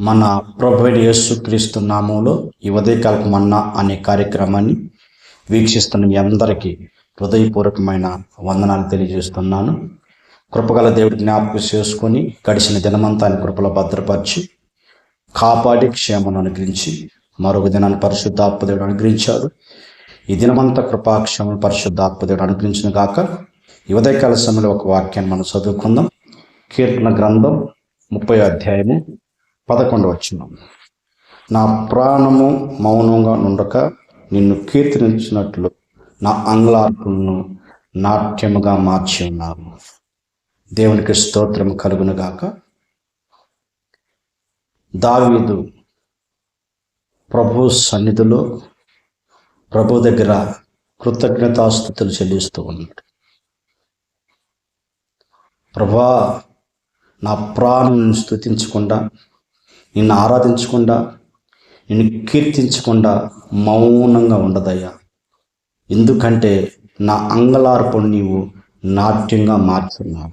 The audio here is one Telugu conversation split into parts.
మన ప్రభుడి యేసుక్రీస్తు నామంలో ఈ ఉదయకాలకు మన్నా అనే కార్యక్రమాన్ని వీక్షిస్తున్న మీ అందరికీ హృదయపూర్వకమైన వందనాలు తెలియజేస్తున్నాను. కృపగల దేవుడి జ్ఞాపకం చేసుకొని గడిచిన దినమంతా ఆయన కృపలో భద్రపరిచి కాపాడి క్షేమను అనుగ్రహించి మరొక దినాన్ని పరిశుద్ధాత్మదేవుడు అనుగ్రహించాడు. ఈ దినమంతా కృపాక్షేమం పరిశుద్ధాత్మదేవుడు అనుగ్రహించిన కాక ఈ ఉదయకాల సమయంలో ఒక వాక్యాన్ని మనం చదువుకుందాం. కీర్తన గ్రంథం ముప్పై అధ్యాయము పదకొండు వచ్చిన. నా ప్రాణము మౌనంగా నుండక నిన్ను కీర్తించినట్లు నా అంగలార్పులను నాట్యముగా మార్చి ఉన్నాను. దేవునికి స్తోత్రం కలుగునుగాక దావీదు ప్రభు సన్నిధిలో ప్రభు దగ్గర కృతజ్ఞతాస్థుతులు చెల్లిస్తూ ఉన్నాడు. ప్రభా నా ప్రాణం స్థుతించకుండా నిన్ను ఆరాధించకుండా నిన్ను కీర్తించకుండా మౌనంగా ఉండదయ్యా. ఎందుకంటే నా అంగలార్పు నీవు నాట్యంగా మార్చున్నావు.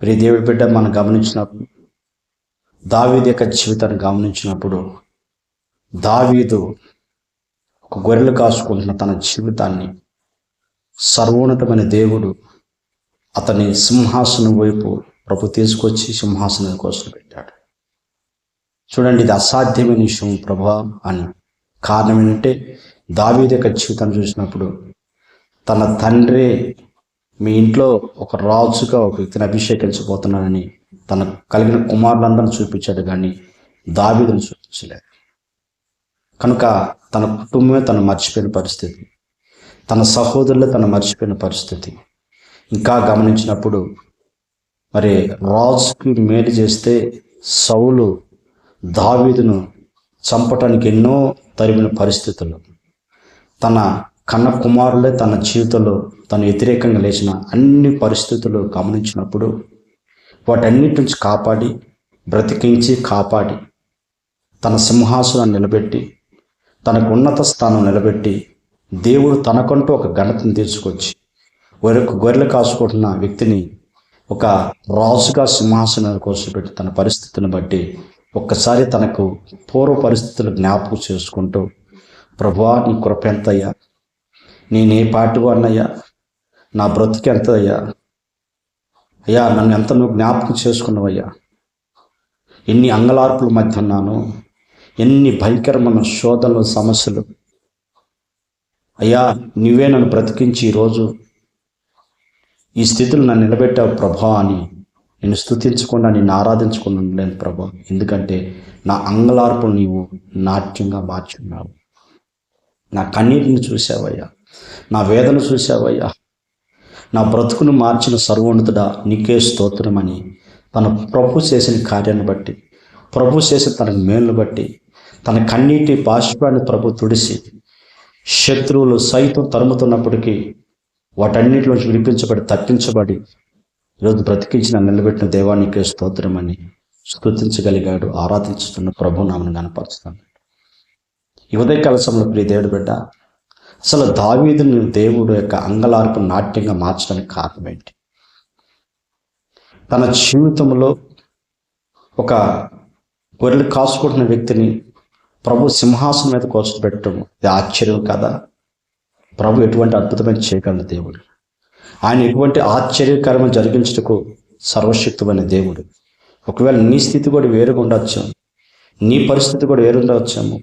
ప్రియ దేవుడి బిడ్డ మనం గమనించినప్పుడు దావీదు యొక్క జీవితాన్ని గమనించినప్పుడు దావీదు ఒక గొర్రెలు కాసుకుంటున్న తన జీవితాన్ని సర్వోన్నతమైన దేవుడు అతని సింహాసనం వైపు ప్రభు తీసుకొచ్చి సింహాసనం కోసం పెట్టాడు. చూడండి ఇది అసాధ్యమైన విషయం ప్రభా అని. కారణం ఏంటంటే దావీదు యొక్క జీవితం చూసినప్పుడు తన తండ్రి మీ ఇంట్లో ఒక రాజుగా ఒక వ్యక్తిని అభిషేకించబోతున్నానని తన కలిగిన కుమారులందరిని చూపించాడు కానీ దావీదుని చూపించలేదు. కనుక తన కుటుంబమే తను మర్చిపోయిన పరిస్థితి. తన సహోదరులే తను మర్చిపోయిన పరిస్థితి. ఇంకా గమనించినప్పుడు మరి రాజుకి మేలు చేస్తే సౌలు దావీదును చంపటానికి ఎన్నో తరిమిన పరిస్థితులు. తన కన్న కుమారులే తన జీవితంలో తను వ్యతిరేకంగా లేచిన అన్ని పరిస్థితులు గమనించినప్పుడు వాటన్నిటి నుంచి కాపాడి బ్రతికించి కాపాడి తన సింహాసనాన్ని నిలబెట్టి తనకు ఉన్నత స్థానం నిలబెట్టి దేవుడు తనకంటూ ఒక ఘనతను తీసుకొచ్చి వరకు గొర్రెలు కాసుకుంటున్న వ్యక్తిని ఒక రాజుగా సింహాసనం కోసం పెట్టి తన పరిస్థితిని బట్టి ఒక్కసారి తనకు పూర్వ పరిస్థితులు జ్ఞాపకం చేసుకుంటూ ప్రభువా నీ కృప ఎంతయ్యా? నేను పాటుగా అన్నయ్యా? నా బ్రతుకు అయ్యా అయ్యా నన్ను ఎంత నువ్వు జ్ఞాపకం చేసుకున్నావయ్యా? ఎన్ని అంగలార్పుల మధ్య ఉన్నాను? ఎన్ని భయంకరమైన శోధనలు సమస్యలు? అయ్యా నువ్వే నన్ను బ్రతికించి ఈరోజు ఈ స్థితిలో నన్ను నిలబెట్టావు ప్రభా అని నేను స్థుతించకుండా నేను ఆరాధించకుండా ఉండలేను ప్రభా. ఎందుకంటే నా అంగలార్పులు నీవు నాట్యంగా మార్చున్నావు. నా కన్నీటిని చూసావయ్యా. నా వేదన చూసావయ్యా. నా బ్రతుకును మార్చిన సర్వోన్నతుడా నీకే స్తోత్రమని తన ప్రభు చేసిన కార్యాన్ని బట్టి ప్రభు చేసిన తన మేలును బట్టి తన కన్నీటి బాష్పాన్ని ప్రభు తుడిసి శత్రువులు సైతం తరుముతున్నప్పటికీ వాటన్నిటిలోంచి విడిపించబడి తప్పించబడి ఈరోజు బ్రతికించిన నిలబెట్టిన దేవానికి స్తోత్రమని స్తుతించగలిగాడు ఆరాధించుతున్న ప్రభు నామను కనపరుస్తాను ఈ ఉదయ కలసంలో ప్రియ దేవుడు బిడ్డ అసలు దావీదుని దేవుడు యొక్క అంగలార్పు నాట్యంగా మార్చడానికి కారణం ఏంటి? తన జీవితంలో ఒక గొర్రెలు కాసుకుంటున్న వ్యక్తిని ప్రభు సింహాసనం మీద కూర్చోబెట్టడం ఇది ఆశ్చర్యం కదా? ప్రభు ఎటువంటి అద్భుతమైన చేయగలడు దేవుడు? ఆయన ఎటువంటి ఆశ్చర్యకరమైన జరిగించటకు సర్వశక్తమైన దేవుడు. ఒకవేళ నీ స్థితి కూడా వేరుగా ఉండొచ్చు నీ పరిస్థితి కూడా వేరు ఉండవచ్చాము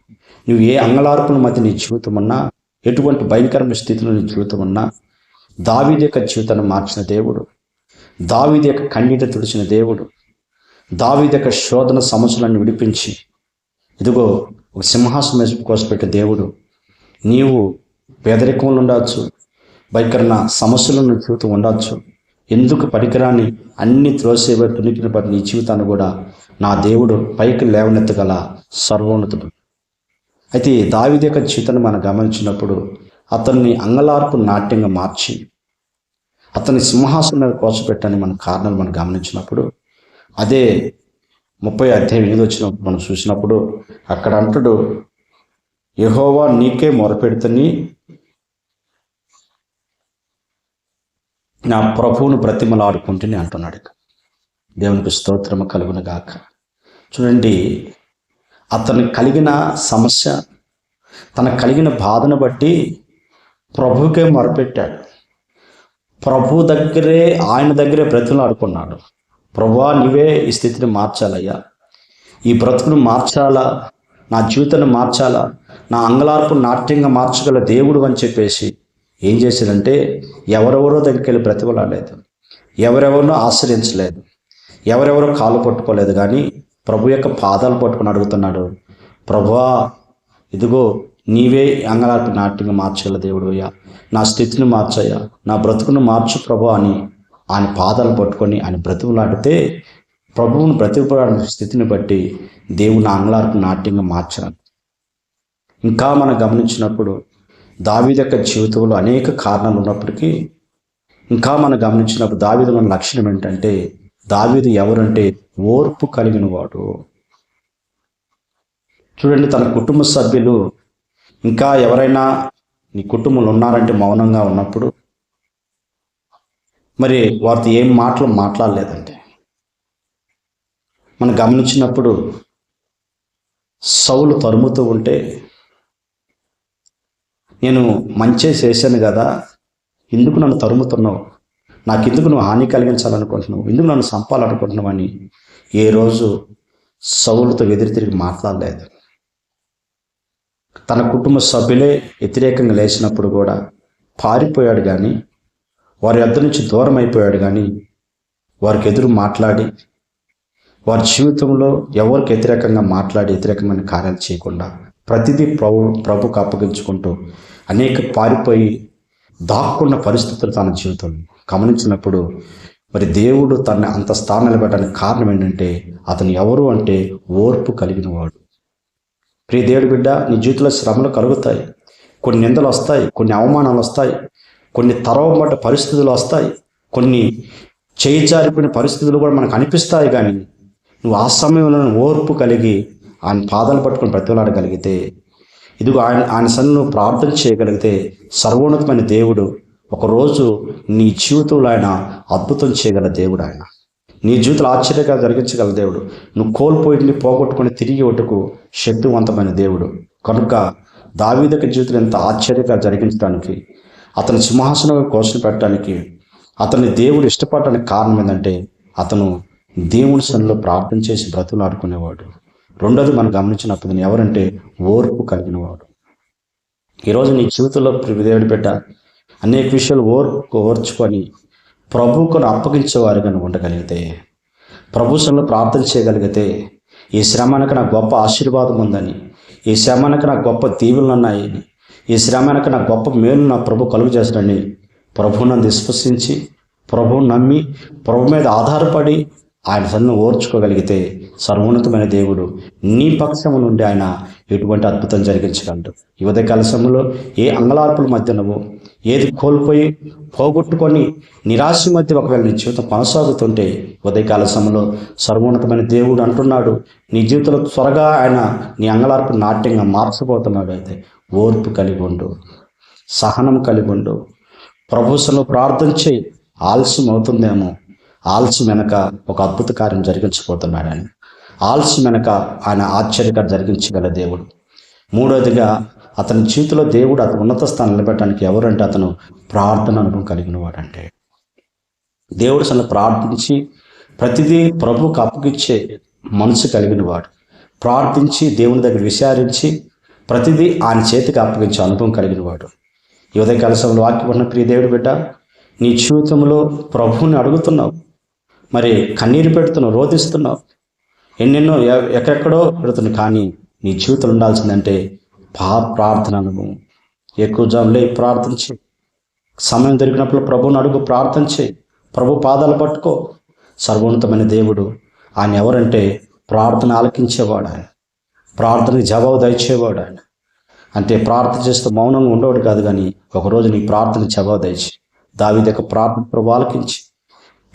నువ్వు ఏ అంగలార్పుల మధ్య నీ జీవితం ఉన్నా ఎటువంటి భయంకరమైన స్థితిలో నీ జీవితం ఉన్నా దావీది యొక్క జీవితాన్ని మార్చిన దేవుడు దావీది యొక్క కన్నీట తుడిచిన దేవుడు దావీది యొక్క శోధన సమస్యలను విడిపించి ఇదిగో ఒక సింహాసనం కోసం పెట్టే దేవుడు నీవు పేదరికంలో ఉండవచ్చు భయకరణ సమస్యలను చూతూ ఉండవచ్చు ఎందుకు పరికరాన్ని అన్ని త్రోసేవే తునికిన పడి నీ జీవితాన్ని కూడా నా దేవుడు పైకి లేవనెత్తగల సర్వోన్నతుడు. అయితే దావిది యొక్క జీవితాన్ని మనం గమనించినప్పుడు అతన్ని అంగలార్పు నాట్యంగా మార్చి అతని సింహాసనం మీద కోసపెట్టని మన కారణాలు మనం గమనించినప్పుడు అదే ముప్పై అధ్యాయం ఎనిమిది వచ్చినప్పుడు మనం చూసినప్పుడు అక్కడ అంటుడు యహోవా నీకే మొరపెడుతని నా ప్రభువును బ్రతిమలాడుకుంటూనే అంటున్నాడు దేవునికి స్తోత్రము కలుగును గాక. చూడండి అతను కలిగిన సమస్య తనకు కలిగిన బాధను బట్టి ప్రభుకే మొరపెట్టాడు. ప్రభు దగ్గరే ఆయన దగ్గరే బ్రతులాడుకున్నాడు ప్రభువా నీవే ఈ స్థితిని మార్చాలయ్యా. ఈ బ్రతుకును మార్చాలా? నా జీవితాన్ని మార్చాలా? నా అంగలార్పు నాట్యంగా మార్చగల దేవుడు అని చెప్పేసి ఏం చేశాడంటే ఎవరెవరో దగ్గరికి వెళ్ళి బ్రతిమలాడలేదు ఎవరెవరినో ఆశ్రయించలేదు. ఎవరెవరో కాలు పట్టుకోలేదు కానీ ప్రభు యొక్క పాదాలు పట్టుకొని అడుగుతున్నాడు ప్రభువా ఇదిగో నీవే అంగలార్పు నాట్యంగా మార్చగల దేవుడు అయ్యా. నా స్థితిని మార్చయ్యా. నా బ్రతుకును మార్చు ప్రభు అని ఆయన పాదాలు పట్టుకొని ఆయన బ్రతుకులాడితే ప్రభువును బ్రతికులాడిన స్థితిని బట్టి దేవుని అంగలార్పు నాట్యంగా మార్చాను ఇంకా మనం గమనించినప్పుడు దావీదు యొక్క జీవితంలో అనేక కారణాలు ఉన్నప్పటికీ ఇంకా మనం గమనించినప్పుడు దావీదు మన లక్షణం ఏంటంటే దావీదు ఎవరంటే ఓర్పు కలిగిన వాడు. చూడండి తన కుటుంబ సభ్యులు ఇంకా ఎవరైనా నీ కుటుంబంలో ఉన్నారంటే మౌనంగా ఉన్నప్పుడు మరి వారితో ఏం మాటలు మాట్లాడలేదంటే మనం గమనించినప్పుడు సౌలు తరుముతూ ఉంటే నేను మంచే చేశాను కదా. ఎందుకు నన్ను తరుముతున్నావు? నాకు ఎందుకు నువ్వు హాని కలిగించాలనుకుంటున్నావు? ఎందుకు నన్ను చంపాలనుకుంటున్నావు అని ఏ రోజు సౌలుతో ఎదురు తిరిగి మాట్లాడలేదు. తన కుటుంబ సభ్యులే వ్యతిరేకంగా లేచినప్పుడు కూడా పారిపోయాడు కానీ వారి వద్ద నుంచి దూరం అయిపోయాడు కానీ వారికి ఎదురు మాట్లాడి వారి జీవితంలో ఎవరికి వ్యతిరేకంగా మాట్లాడి వ్యతిరేకమైన కార్యాలు చేయకుండా ప్రతిదీ ప్రభు ప్రభుకు అప్పగించుకుంటూ అనేక పారిపోయి దాక్కున్న పరిస్థితులు తన జీవితంలో. గమనించినప్పుడు మరి దేవుడు తన అంత స్థానం నిలబెట్టడానికి కారణం ఏంటంటే అతను ఎవరు అంటే ఓర్పు కలిగిన వాడు ప్రియ దేవుడి బిడ్డ నీ జీవితంలో శ్రమలు కలుగుతాయి. కొన్ని నిందలు వస్తాయి కొన్ని అవమానాలు వస్తాయి కొన్ని తరవబడ్డ పరిస్థితులు వస్తాయి కొన్ని చేయి జారిపోయిన పరిస్థితులు కూడా మనకు అనిపిస్తాయి కానీ నువ్వు ఆ సమయంలో ఓర్పు కలిగి ఆయన పాదాలు పట్టుకొని బ్రతిలాడగలిగితే ఇదిగో ఆయన ఆయన సన్ను ప్రార్థన చేయగలిగితే సర్వోన్నతమైన దేవుడు ఒకరోజు నీ జీవితంలో ఆయన అద్భుతం చేయగల దేవుడు ఆయన. నీ జీవితంలో ఆశ్చర్యంగా జరిగించగల దేవుడు. నువ్వు కోల్పోయింది పోగొట్టుకుని తిరిగి ఒట్టుకు శక్తివంతమైన దేవుడు. కనుక దావీదక జీవితం ఎంత ఆశ్చర్యంగా జరిగించడానికి అతని సింహాసనం కోసం పెట్టడానికి అతని దేవుడు ఇష్టపడడానికి కారణం ఏంటంటే అతను దేవుని సన్నిలో ప్రార్థన చేసి బ్రతులాడుకునేవాడు రెండోది మనం గమనించినప్పుడు ఎవరంటే ఓర్పు కలిగిన వాడు ఈరోజు నీ జీవితంలో దేవుడి బిడ్డ అనేక విషయాలు ఓర్పు ఓర్చుకొని ప్రభువుకు అప్పగించేవారు నువ్వు ఉండగలిగితే ప్రభుత్వంలో ప్రార్థన చేయగలిగితే ఈ శ్రమనకు నాకు గొప్ప ఆశీర్వాదం ఉందని ఈ శ్రమనకు నాకు గొప్ప దీవులు ఉన్నాయని ఈ శ్రమనకు నాకు గొప్ప మేలు నా ప్రభు కలుగు చేస్తాడని నన్ను విశ్వసించి ప్రభువు నమ్మి ప్రభు మీద ఆధారపడి ఆయన సన్ను ఓర్చుకోగలిగితే సర్వోన్నతమైన దేవుడు నీ పక్షము నుండి ఆయన ఎటువంటి అద్భుతం జరిగించగలడు. ఈ ఉదయకాల సమయంలో ఏ అంగలార్పుల మధ్య నువ్వు ఏది కోల్పోయి పోగొట్టుకొని నిరాశ మధ్య ఒకవేళ నీ జీవితం కొనసాగుతుంటే ఉదయకాల సమయంలో సర్వోన్నతమైన దేవుడు అంటున్నాడు నీ జీవితంలో త్వరగా ఆయన నీ అంగలార్పు నాట్యంగా మార్చబోతున్నాడు అయితే ఓర్పు కలిగి ఉండు సహనం కలిగి ఉండు ప్రభుత్వంలో ప్రార్థన చేయి ఆలస్యం అవుతుందేమో ఆలస్యం వెనక ఒక అద్భుత కార్యం జరిగించబోతున్నాడు ఆయన. ఆలస్యం వెనక ఆయన ఆశ్చర్యకర జరిగించగల దేవుడు. మూడవదిగా అతని చేతిలో దేవుడు అతను ఉన్నత స్థానం నిలబెట్టడానికి ఎవరంటే అతను ప్రార్థన అనుభవం కలిగిన వాడంటే దేవుడు అసలు ప్రార్థించి ప్రతిదీ ప్రభువుకు అప్పగిచ్చే మనసు కలిగిన వాడు ప్రార్థించి దేవుని దగ్గర విచారించి ప్రతిదీ ఆయన చేతికి అప్పగించే అనుభవం కలిగిన వాడు ఈ ఉదయకాల సమయంలో వాక్యం ఉన్న ప్రియ దేవుడు బిడ్డ నీ జీవితంలో ప్రభువుని అడుగుతున్నావు. మరి కన్నీరు పెడుతున్నావు రోధిస్తున్నావు ఎన్నెన్నో ఎ- ఎక్కడెక్కడో పెడుతున్నావు కానీ నీ జీవితం ఉండాల్సిందంటే పా ప్రార్థన అనుభవం. ఎక్కువ జాములే ప్రార్థన చేయి. సమయం దొరికినప్పుడు ప్రభువుని అడుగు ప్రార్థన చేయి. ప్రభు పాదాలు పట్టుకో. సర్వోన్నతమైన దేవుడు ఆయన ఎవరంటే ప్రార్థన ఆలకించేవాడు ఆయన. ప్రార్థనకి జవాబు దయచేవాడు ఆయన. అంటే ప్రార్థన చేస్తూ మౌనంగా ఉండేవాడు కాదు కానీ ఒకరోజు నీ ప్రార్థన జవాబు దయచి దావి యొక్క ప్రార్థన ప్రభు ఆలకించి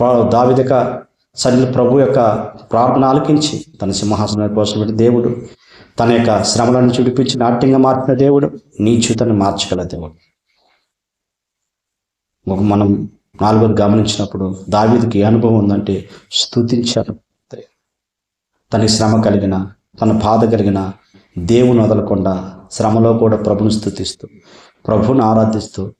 దావిదక సరి ప్రభు యొక్క ప్రార్థన ఆలకించి తన సింహాసనం కోసం దేవుడు తన యొక్క శ్రమలను చూడిపించి నాట్యంగా మార్చిన దేవుడు నీచుతను మార్చగల దేవుడు. ఒక మనం నాలుగోది గమనించినప్పుడు దావీదుకి అనుభవం ఉందంటే స్తుతించారు. తనకి శ్రమ కలిగిన తన బాధ కలిగిన దేవుని వదలకుండా శ్రమలో కూడా ప్రభుని స్థుతిస్తూ ప్రభుని ఆరాధిస్తూ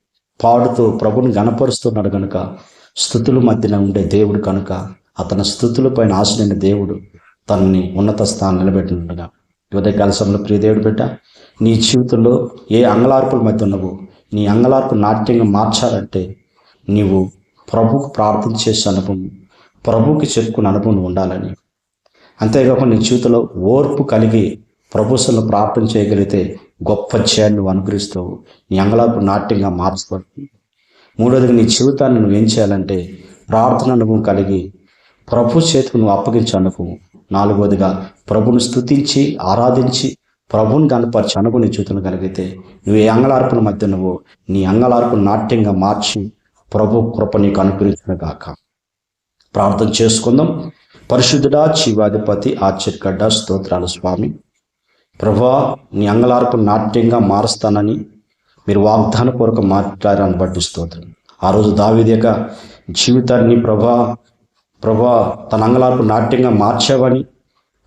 పాడుతూ ప్రభుని గణపరుస్తున్నాడు కనుక స్థుతుల మధ్యన ఉండే దేవుడు కనుక అతని స్థుతుల పైన ఆశలైన దేవుడు తనని ఉన్నత స్థానం నిలబెట్టినట్టుగా ఉదయకాల సమయంలో ప్రియ దేవుడు బిడ్డ నీ జీవితంలో ఏ అంగలార్పుల మధ్య ఉన్నవో నీ అంగలార్పు నాట్యంగా మార్చాలంటే నీవు ప్రభుకు ప్రార్థన చేసే అనుభవం ప్రభుకి చెప్పుకున్న అనుభవం ఉండాలని. అంతేకాకుండా నీ జీవితంలో ఓర్పు కలిగి ప్రభుత్వంలో ప్రార్థన చేయగలిగితే గొప్ప చేయాన్ని నువ్వు అనుగ్రహిస్తావు. నీ అంగలార్పు నాట్యంగా మార్చబడుతుంది. మూడోదిగా నీ జీవితాన్ని నువ్వు ఏం చేయాలంటే ప్రార్థన అనుభవం కలిగి ప్రభు చేతికి నువ్వు అప్పగించే అనుభవం. నాలుగోదిగా ప్రభుని స్తుతించి ఆరాధించి ప్రభుని కనపరిచి అనుభవం నీ జీవితంలో కలిగితే నువ్వు ఏ అంగలార్పుల మధ్య నువ్వు నీ అంగళార్పును నాట్యంగా మార్చి ప్రభు కృప నీకు అనుగ్రహించిన గాక. ప్రార్థన చేసుకుందాం. పరిశుద్ధుడా జీవాధిపతి ఆశ్చర్యగడ్డ స్తోత్రాల స్వామి. ప్రభా నీ అంగళార్పును నాట్యంగా మారుస్తానని మీరు వాగ్దానపూర్వక మాట్లాడారని బట్టి స్తోత్రం. ఆ రోజు దావిదేక జీవితాన్ని ప్రభా ప్రభా తన అంగలార్పు నాట్యంగా మార్చేవని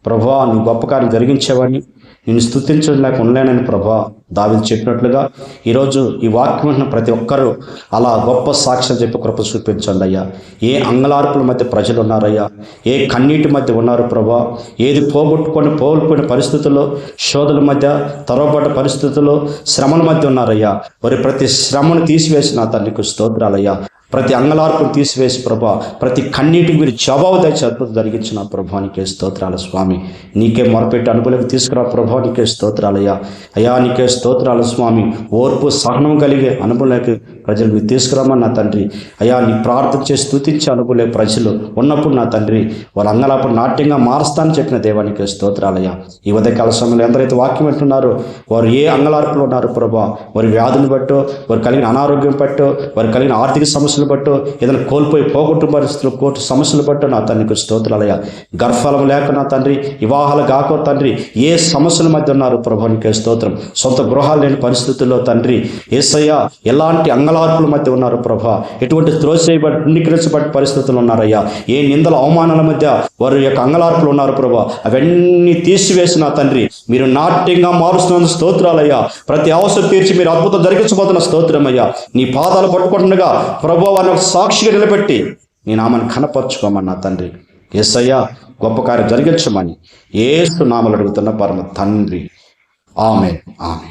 ప్రభా నీ గొప్ప కార్యం జరిగించేవని నేను స్థుతించడం లేక ఉండలేనని ప్రభా దావిది చెప్పినట్లుగా ఈరోజు ఈ వాక్యం వింటున్న ప్రతి ఒక్కరూ అలా గొప్ప సాక్ష్యం చెప్పి కృప చూపించండి అయ్యా. ఏ అంగలార్పుల మధ్య ప్రజలు ఉన్నారయ్యా? ఏ కన్నీటి మధ్య ఉన్నారు ప్రభా? ఏది పోగొట్టుకొని పోగొట్టుకునే పరిస్థితుల్లో శోధల మధ్య తరవబడ్డ పరిస్థితుల్లో శ్రమల మధ్య ఉన్నారయ్యా. వారి ప్రతి శ్రమను తీసివేసిన తల్లికి స్తోత్రాలయ్యా. ప్రతి అంగలార్పును తీసివేసి ప్రభా ప్రతి కన్నీటికి మీరు జవాబు దయచి అద్భుతం జరిగించిన ప్రభానికే స్తోత్రాల స్వామి. నీకే మొరపెట్టి అనుభవం తీసుకురా ప్రభా నీకే స్తోత్రాలయ్యా అయ్యా. నీకే స్తోత్రాల స్వామి. ఓర్పు సహనం కలిగే అనుభవంలోకి ప్రజలు మీరు తీసుకురామని నా తండ్రి. అయ్యా నీ ప్రార్థన చేసి స్థుతించే అనుభవలే ప్రజలు ఉన్నప్పుడు నా తండ్రి. వాళ్ళ అంగలాపుడు నాట్యంగా మారుస్తానని చెప్పిన దేవానికి స్తోత్రాలయ్యా ఈ ఉదయకాల సమయంలో ఎందరైతే వాక్యం వింటున్నారో వారు ఏ అంగలార్పులు ఉన్నారు ప్రభా? వారి వ్యాధులు బట్టో వారు కలిగిన అనారోగ్యం బట్టో వారు కలిగిన ఆర్థిక సమస్యలు బట్టో ఏదైనా కోల్పోయి పోగొట్టు పరిస్థితులు కోర్టు సమస్యలు బట్టో నా తండ్రికి స్తోత్రాలయ్యా గర్భఫలం లేక నా తండ్రి వివాహాలు కాకో తండ్రి ఏ సమస్యల మధ్య ఉన్నారు ప్రభానికి స్తోత్రం. సొంత గృహాలు లేని పరిస్థితుల్లో తండ్రి ఏసయ్య ఎలాంటి అంగలార్పుల మధ్య ఉన్నారు ప్రభా? ఎటువంటి త్రోసేయబడి నిగ్రహించబడి పరిస్థితులు ఉన్నారయ్యా. ఏ నిందల అవమానాల మధ్య వారి యొక్క అంగలార్పులు ఉన్నారు ప్రభా? అవన్నీ తీసివేసిన తండ్రి మీరు నాట్యంగా మారుస్తున్న స్తోత్రాలయ్యా. ప్రతి అవసరం తీర్చి మీరు అద్భుతం జరిగించబోతున్న స్తోత్రం అయ్యా నీ పాదాలు పట్టుకుంటుండగా ప్రభు వారిని ఒక సాక్షిగా నిలబెట్టి నీ నామని కనపరుచుకోమన్నా తండ్రి. ఎస్సయ్యా గొప్ప కార్యం జరిగించమని ఏసు నామలు అడుగుతున్న పరమ తండ్రి. ఆమె ఆమె